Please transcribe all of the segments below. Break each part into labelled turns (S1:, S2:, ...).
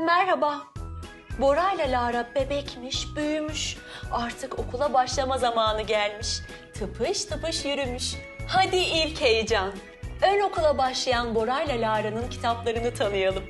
S1: Merhaba. Bora ile Lara bebekmiş, büyümüş. Artık okula başlama zamanı gelmiş. Tıpış tıpış yürümüş. Hadi ilk heyecan. Ön okula başlayan Bora ile Lara'nın kitaplarını tanıyalım.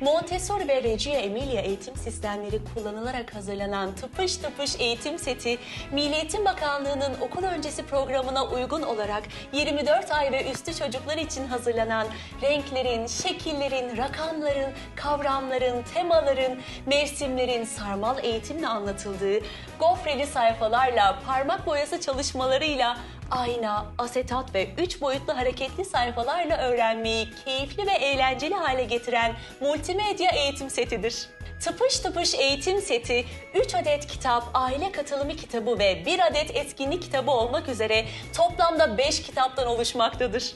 S1: Montessori ve Reggio Emilia eğitim sistemleri kullanılarak hazırlanan tıpış tıpış eğitim seti, Milli Eğitim Bakanlığı'nın okul öncesi programına uygun olarak 24 ay ve üstü çocuklar için hazırlanan renklerin, şekillerin, rakamların, kavramların, temaların, mevsimlerin sarmal eğitimle anlatıldığı, gofreli sayfalarla, parmak boyası çalışmalarıyla ayna, asetat ve üç boyutlu hareketli sayfalarla öğrenmeyi keyifli ve eğlenceli hale getiren multimedya eğitim setidir. Tıpış tıpış eğitim seti 3 adet kitap, aile katılımı kitabı ve 1 adet etkinlik kitabı olmak üzere toplamda 5 kitaptan oluşmaktadır.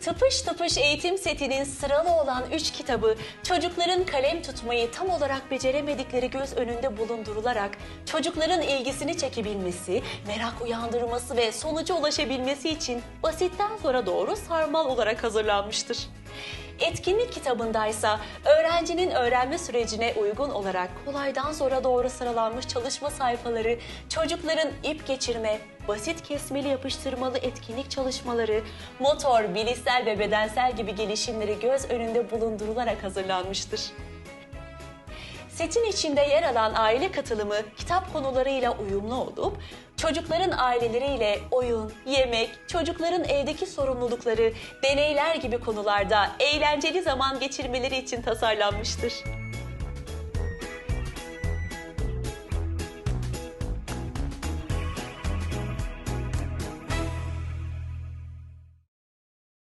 S1: Tıpış tıpış eğitim setinin sıralı olan 3 kitabı çocukların kalem tutmayı tam olarak beceremedikleri göz önünde bulundurularak çocukların ilgisini çekebilmesi, merak uyandırması ve sonuca ulaşabilmesi için basitten sonra doğru sarmal olarak hazırlanmıştır. Etkinlik kitabındaysa öğrencinin öğrenme sürecine uygun olarak kolaydan sonra doğru sıralanmış çalışma sayfaları, çocukların ip geçirme, basit kesmeli yapıştırmalı etkinlik çalışmaları, motor, bilişsel ve bedensel gibi gelişimleri göz önünde bulundurularak hazırlanmıştır. Setin içinde yer alan aile katılımı kitap konularıyla uyumlu olup çocukların aileleriyle oyun, yemek, çocukların evdeki sorumlulukları, deneyler gibi konularda eğlenceli zaman geçirmeleri için tasarlanmıştır.